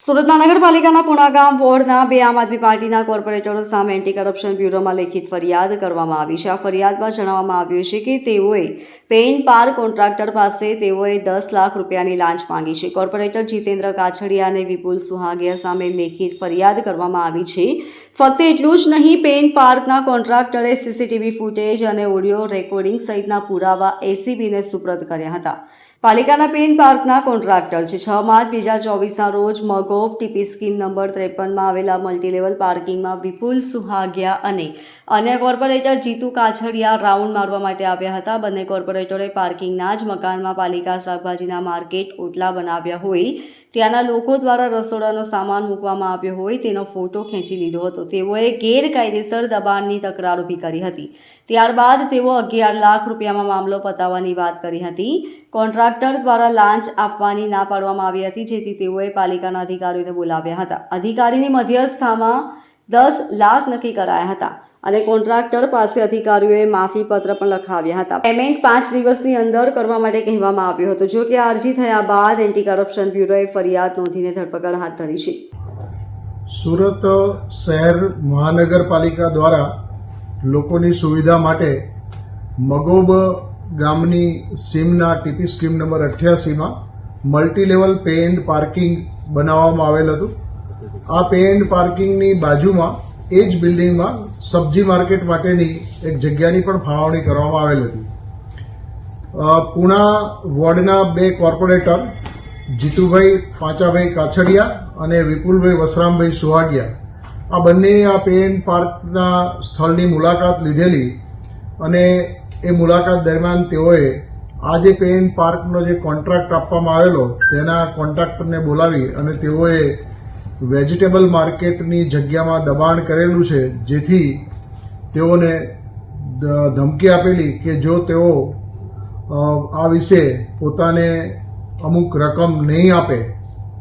સુરત નગરપાલિકાના પુણાગામ વોર્ડના બે આમ આદમી પાર્ટીના કોર્પોરેટરો સામે એન્ટી કરપ્શન બ્યુરોમાં લેખિત ફરિયાદ કરવામાં આવી છે. આ ફરિયાદમાં જણાવવામાં આવ્યું છે કે તેઓએ પેઇન પાર કોન્ટ્રાક્ટર પાસે તેઓએ દસ લાખ રૂપિયાની લાંચ માંગી છે. કોર્પોરેટર જીતેન્દ્ર કાછડિયા અને વિપુલ સુહાગિયા સામે લેખિત ફરિયાદ કરવામાં આવી છે. ફક્ત એટલું જ નહીં, પેઇન પાર્કના કોન્ટ્રાક્ટરે સીસીટીવી ફૂટેજ અને ઓડિયો રેકોર્ડિંગ સહિતના પુરાવા એસીબીને સુપ્રત કર્યા હતા. પાલિકાના પેન પાર્કના કોન્ટ્રાક્ટર છે. છ માર્ચ બે હજાર ચોવીસના રોજ મગોપ ટીપી સ્કીમ નંબર ત્રેપનમાં આવેલા મલ્ટીલેવલ પાર્કિંગમાં વિપુલ સુહાગિયા અને અન્ય કોર્પોરેટર જીતુ કાછડિયા રાઉન્ડ મારવા માટે આવ્યા હતા. બંને કોર્પોરેટરે પાર્કિંગના જ મકાનમાં પાલિકા શાકભાજીના માર્કેટ ઓટલા બનાવ્યા હોય, ત્યાંના લોકો દ્વારા રસોડાનો સામાન મૂકવામાં આવ્યો હોય તેનો ફોટો ખેંચી લીધો હતો. તેઓએ ગેરકાયદેસર દબાણની તકરાર ઊભી કરી હતી. ત્યારબાદ તેઓ અગિયાર લાખ રૂપિયામાં મામલો પતાવવાની વાત કરી હતી. કોન્ટ્રાક્ટર દ્વારા લાંચ આપવાની ના પાડવામાં આવી હતી, જેથી તેઓએ પાલિકાના અધિકારીઓને બોલાવ્યા હતા. અધિકારીની મધ્યસ્થામાં દસ લાખ નક્કી કરાયા હતા અને કોન્ટ્રાક્ટર પાસે અધિકારીઓએ માફી પત્ર પણ લખાવ્યા હતા. પેમેન્ટ પાંચ દિવસની અંદર કરવા માટે કહેવામાં આવ્યું હતું, જો કે અરજી થયા બાદ એન્ટી કરપ્શન બ્યુરોએ ફરિયાદ નોંધીને ધરપકડ હાથ ધરી છે. સુરત શહેર મહાનગરપાલિકા દ્વારા લોકોની સુવિધા માટે મગોબ ગામની સીમના ટીપી સ્કીમ નંબર અઠ્યાસીમાં મલ્ટીલેવલ પે એન્ડ પાર્કિંગ બનાવવામાં આવેલ હતું. આ પે એન્ડ પાર્કિંગની બાજુમાં એ જ બિલ્ડિંગમાં સબ્જી માર્કેટ માટેની એક જગ્યાની પણ ફાળવણી કરવામાં આવેલ હતી. પૂણા વોર્ડના બે કોર્પોરેટર જીતુભાઈ પાંચાભાઈ કાછડિયા અને વિપુલભાઈ વસરામભાઈ સુહાગિયા આ બંને આ પેન પાર્કના સ્થળની મુલાકાત લીધેલી અને એ મુલાકાત દરમિયાન તેઓએ આ જે પેઇન પાર્કનો જે કોન્ટ્રાક્ટ આપવામાં આવેલો, તેના કોન્ટ્રાક્ટરને બોલાવી અને તેઓએ વેજીટેબલ માર્કેટની જગ્યામાં દબાણ કરેલું છે, જેથી તેઓને ધમકી આપેલી કે જો તેઓ આ વિશે પોતાને અમુક રકમ નહીં આપે,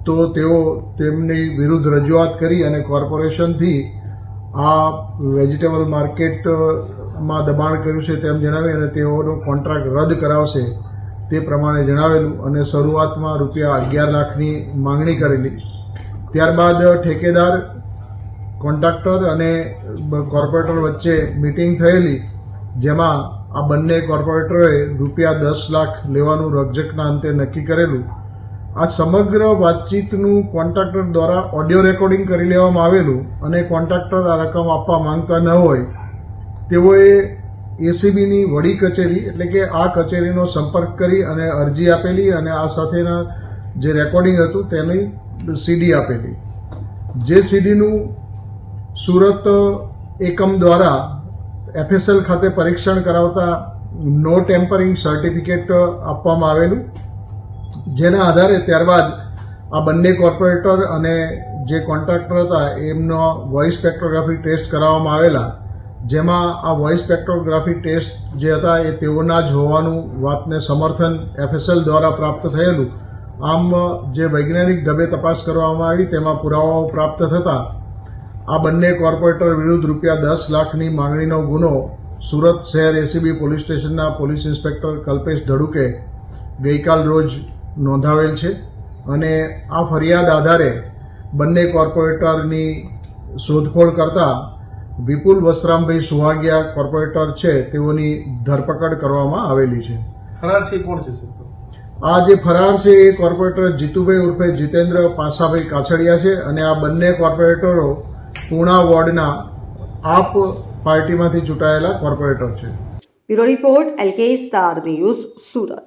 તો તેઓ તેમની વિરુદ્ધ રજૂઆત કરી અને કોર્પોરેશનથી આ વેજીટેબલ માર્કેટમાં દબાણ કર્યું છે તેમ જણાવી અને તેઓનો કોન્ટ્રાક્ટ રદ કરાવશે તે પ્રમાણે જણાવેલું અને શરૂઆતમાં રૂપિયા અગિયાર લાખની માંગણી કરેલી. ત્યારબાદ ઠેકેદાર, કોન્ટ્રાક્ટર અને કોર્પોરેટર વચ્ચે મિટિંગ થયેલી, જેમાં આ બંને કોર્પોરેટરોએ રૂપિયા દસ લાખ લેવાનું રકઝકના અંતે નક્કી કરેલું. આ સમગ્ર વાતચીતનું કોન્ટ્રાક્ટર દ્વારા ઓડિયો રેકોર્ડિંગ કરી લેવામાં આવેલું અને કોન્ટ્રાક્ટર આ રકમ આપવા માંગતા ન હોય તેઓએ એસીબીની વડી કચેરી એટલે કે આ કચેરીનો સંપર્ક કરી અને અરજી આપેલી અને આ સાથેના જે રેકોર્ડિંગ હતું તેની સીડી આપેલી. જે સીડીનું સુરત એકમ દ્વારા એફએસએલ ખાતે પરીક્ષણ કરાવતા નો ટેમ્પરિંગ સર્ટિફિકેટ આપવામાં આવેલું. જેના આધારે ત્યારબાદ આ બંને કોર્પોરેટર અને જે કોન્ટ્રાક્ટર હતા એમનો વોઇસ સ્પેક્ટ્રોગ્રાફી ટેસ્ટ કરાવવામાં આવેલા. જેમાં આ વોઇસ સ્પેક્ટ્રોગ્રાફી ટેસ્ટ જે હતા એ તેઓના જ હોવાનું વાતને સમર્થન એફએસએલ દ્વારા પ્રાપ્ત થયેલું. આમ, જે વૈજ્ઞાનિક ઢબે તપાસ કરવામાં આવી તેમાં પુરાવાઓ પ્રાપ્ત થતાં આ બંને કોર્પોરેટર વિરુદ્ધ રૂપિયા દસ લાખની માંગણીનો ગુનો સુરત શહેર એસીબી પોલીસ સ્ટેશનના પોલીસ ઇન્સ્પેક્ટર કલ્પેશ ધડુકે ગઈકાલ રોજ નોંધાવેલ છે અને આ ફરિયાદ આધારે બંને કોર્પોરેટરની શોધખોળ કરતા વિપુલ વસરામભાઈ સુહાગિયા કોર્પોરેટર છે તેઓની ધરપકડ કરવામાં આવેલી છે. ફરારસી કોણ છે આ જે ફરાર છે એ કોર્પોરેટર જીતુભાઈ ઉર્ફે જીતેન્દ્ર પાસાભાઈ કાછડિયા છે અને આ બંને કોર્પોરેટરો પૂણા વોર્ડના આપ પાર્ટીમાંથી ચૂંટાયેલા કોર્પોરેટર છે. Bureau report LK star news Surat.